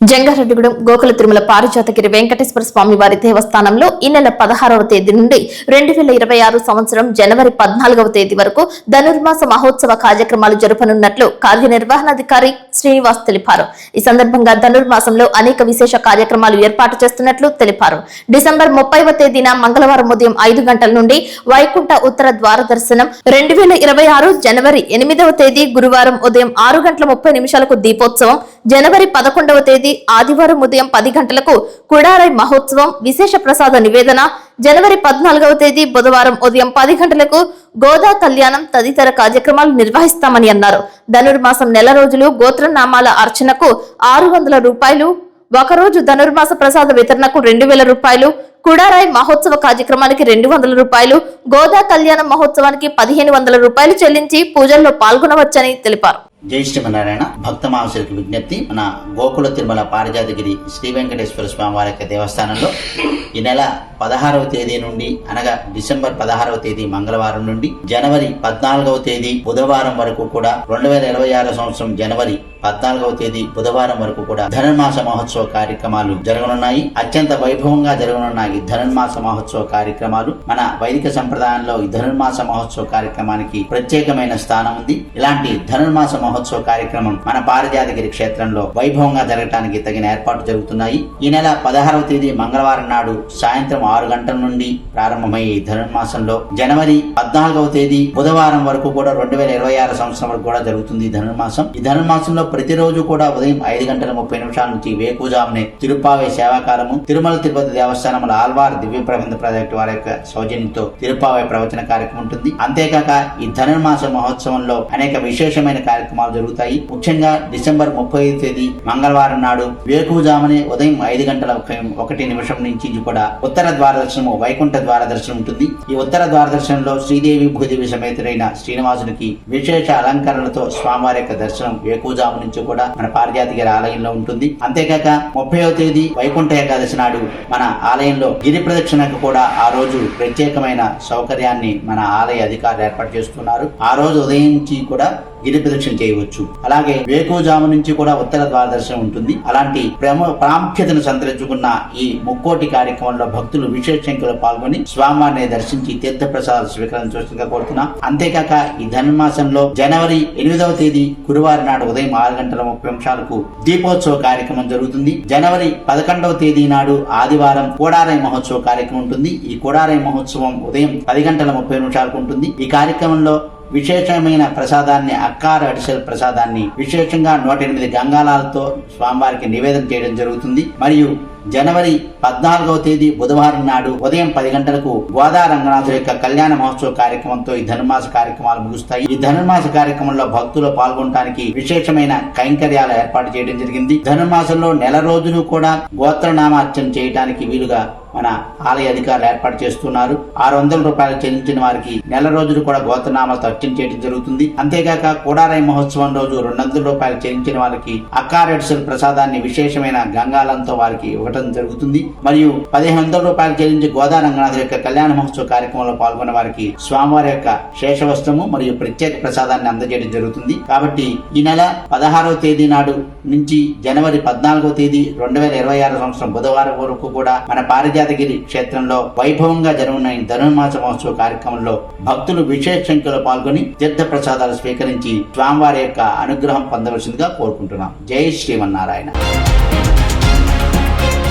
జంగారెడ్డిగూడెం గోకుల తిరుమల పారిజాతగిరి వెంకటేశ్వర స్వామి వారి దేవస్థానంలో ఈ నెల పదహారవ తేదీ నుండి రెండు వేల ఇరవై ఆరు సంవత్సరం జనవరి పద్నాలుగవ తేదీ వరకు ధనుర్మాస మహోత్సవ కార్యక్రమాలు జరపనున్నట్లు కార్యనిర్వహణాధికారి శ్రీనివాస్ తెలిపారు. ఈ సందర్భంగా ధనుర్మాసంలో అనేక విశేష కార్యక్రమాలు ఏర్పాటు చేస్తున్నట్లు తెలిపారు. డిసెంబర్ ముప్పైవ తేదీన మంగళవారం ఉదయం ఐదు గంటల నుండి వైకుంఠ ఉత్తర ద్వార దర్శనం రెండు వేల ఇరవై ఆరు జనవరి ఎనిమిదవ తేదీ గురువారం ఉదయం ఆరు గంటల ముప్పై నిమిషాలకు దీపోత్సవం జనవరి పదకొండవ తేదీ ఆదివారం ఉదయం పది గంటలకు కుడారై మహోత్సవం విశేష ప్రసాద నివేదన. జనవరి పద్నాలుగవ తేదీ బుధవారం ఉదయం పది గంటలకు గోదా కళ్యాణం తదితర కార్యక్రమాలు నిర్వహిస్తామని అన్నారు. ధనుర్మాసం నెల రోజులు గోత్రనామాల అర్చనకు ఆరు వందల రూపాయలు ఒకరోజు ధనుర్మాస ప్రసాద వితరణకు రెండు వేల రూపాయలు కుడారాయ్ మహోత్సవ కార్యక్రమానికి రెండు వందల రూపాయలు గోదా కళ్యాణ మహోత్సవానికి పదిహేను వందల రూపాయలు చెల్లించి పూజల్లో పాల్గొనవచ్చని తెలిపారు. జై శ్రీమనారాయణ భక్త మహాశులకు విజ్ఞప్తి మన గోకుల తిరుమల పారిజాతగిరి శ్రీ వెంకటేశ్వర స్వామి వారి యొక్క దేవస్థానంలో ఈ నెల పదహారవ తేదీ నుండి అనగా డిసెంబర్ పదహారవ తేదీ మంగళవారం నుండి జనవరి పద్నాలుగవ తేదీ బుధవారం వరకు కూడా రెండు వేల ఇరవై ఆరో సంవత్సరం జనవరి పద్నాలుగవ తేదీ బుధవారం వరకు కూడా ధనుర్మాస మహోత్సవ కార్యక్రమాలు జరగనున్నాయి. అత్యంత వైభవంగా జరగనున్న ఈ ధనుర్మాస మహోత్సవ కార్యక్రమాలు. మన వైదిక సంప్రదాయంలో ఈ ధనుర్మాస మహోత్సవ కార్యక్రమానికి ప్రత్యేకమైన స్థానం ఉంది. ఇలాంటి ధనుర్మాస మహోత్సవ కార్యక్రమం మన పారిజాతగిరి క్షేత్రంలో వైభవంగా జరగటానికి తగిన ఏర్పాట్లు జరుగుతున్నాయి. ఈ నెల పదహారవ తేదీ మంగళవారం నాడు సాయంత్రం ఆరు గంటల నుండి ప్రారంభమయ్యే ఈ ధనుర్మాసంలో జనవరి పద్నాలుగవ తేదీ బుధవారం వరకు కూడా రెండు వేల ఇరవై ఆరు సంవత్సరం వరకు కూడా జరుగుతుంది ధనుర్మాసం. ఈ ధనుర్మాసంలో ప్రతిరోజు కూడా ఉదయం ఐదు గంటల ముప్పై నిమిషాల నుంచి వేకుజామునే తిరుపావే సేవాకాలము తిరుమల తిరుపతి దేవస్థానముల ఆల్వార్ దివ్య ప్రబంధ ప్రాజెక్టు వారి యొక్క సౌజన్యంతో తిరుపావే ప్రవచన కార్యక్రమం ఉంటుంది. అంతేకాక ఈ ధనుర్మాస మహోత్సవంలో అనేక విశేషమైన కార్యక్రమాలు జరుగుతాయి. ముఖ్యంగా డిసెంబర్ ముప్పై తేదీ మంగళవారం నాడు వేకుజామునే ఉదయం ఐదు గంటల ఒకటి నిమిషం నుంచి కూడా ఉత్తర ద్వార దర్శనము వైకుంఠ ద్వార దర్శనం ఉంటుంది. ఈ ఉత్తర ద్వార దర్శనంలో శ్రీదేవి భూదేవి సమేతుడైన శ్రీనివాసునికి విశేష అలంకరణలతో స్వామివారి యొక్క దర్శనం వేకుజాము నుంచి కూడా మన పారిజాతిగారి ఆలయంలో ఉంటుంది. అంతేకాక ముప్పైవ తేదీ వైకుంఠ ఏకాదశి నాడు మన ఆలయంలో గిరి ప్రదక్షిణకు కూడా ఆ రోజు ప్రత్యేకమైన సౌకర్యాన్ని మన ఆలయ అధికారులు ఏర్పాటు చేస్తున్నారు. ఆ రోజు ఉదయం నుంచి కూడా గిరి ప్రదక్షిణ చేయవచ్చు. అలాగే వేకుజాము నుంచి కూడా ఉత్తర ద్వారదర్శనం ఉంటుంది. అలాంటి ప్రము ప్రాముఖ్యతను సంతరించుకున్న ఈ ముక్కోటి కార్యక్రమంలో భక్తులు విశేష సంఖ్యలో పాల్గొని స్వామివారిని దర్శించి తీర్థ ప్రసాదాలు స్వీకరించవలసిందిగా కోరుతున్నా. అంతేకాక ఈ ధనుర్మాసంలో జనవరి ఎనిమిదవ తేదీ గురువారం నాడు ఉదయం ఆరు గంటల ముప్పై నిమిషాలకు దీపోత్సవ కార్యక్రమం జరుగుతుంది. జనవరి పదకొండవ తేదీ నాడు ఆదివారం కోడారాయ మహోత్సవ కార్యక్రమం ఉంటుంది. ఈ కోడారాయ మహోత్సవం ఉదయం పది గంటల ముప్పై నిమిషాలకు ఉంటుంది. ఈ కార్యక్రమంలో విశేషమైన ప్రసాదాన్ని అక్కార అడిసెల ప్రసాదాన్ని విశేషంగా నూట ఎనిమిది గంగాలాలతో స్వామివారికి నివేదన చేయడం జరుగుతుంది. మరియు జనవరి పద్నాలుగవ తేదీ బుధవారం నాడు ఉదయం పది గంటలకు గోదా రంగనాథుల యొక్క కళ్యాణ మహోత్సవ కార్యక్రమంతో ఈ ధనుర్మాస కార్యక్రమాలు ముగుస్తాయి. ఈ ధనుర్మాస కార్యక్రమంలో భక్తులు పాల్గొనడానికి విశేషమైన కైంకర్యాలు ఏర్పాటు చేయడం జరిగింది. ధనుర్మాసంలో నెల రోజులు కూడా గోత్రనామార్చన చేయడానికి వీలుగా మన ఆలయ అధికారులు ఏర్పాటు చేస్తున్నారు. ఆరు వందల రూపాయలు చెల్లించిన వారికి నెల రోజులు కూడా గోత్రనామాలతో అర్చన చేయడం జరుగుతుంది. అంతేకాక కూడారాయ మహోత్సవం రోజు రెండు వందల రూపాయలు చెల్లించిన వారికి అక్కారెడ్సల్ ప్రసాదాన్ని విశేషమైన గంగాలంతో వారికి ఇవ్వడం జరుగుతుంది. మరియు పదిహేను వందల రూపాయలు చెల్లించి గోదా రంగనాథ్ యొక్క కళ్యాణ మహోత్సవ కార్యక్రమంలో పాల్గొన్న వారికి స్వామివారి యొక్క శేషవస్త్రము మరియు ప్రత్యేక ప్రసాదాన్ని అందజేయడం జరుగుతుంది. కాబట్టి ఈ నెల పదహారవ తేదీ నాడు నుంచి జనవరి పద్నాలుగో తేదీ రెండు వేల ఇరవై ఆరు సంవత్సరం బుధవారం వరకు కూడా మన పారిజాతగిరి క్షేత్రంలో వైభవంగా జరుగుతున్న ధనుర్మాస మహోత్సవ కార్యక్రమంలో భక్తులు విశేష సంఖ్యలో పాల్గొని తీర్థ ప్రసాదాలు స్వీకరించి స్వామివారి యొక్క అనుగ్రహం పొందవలసిందిగా కోరుకుంటున్నాం. జై శ్రీమన్నారాయణ.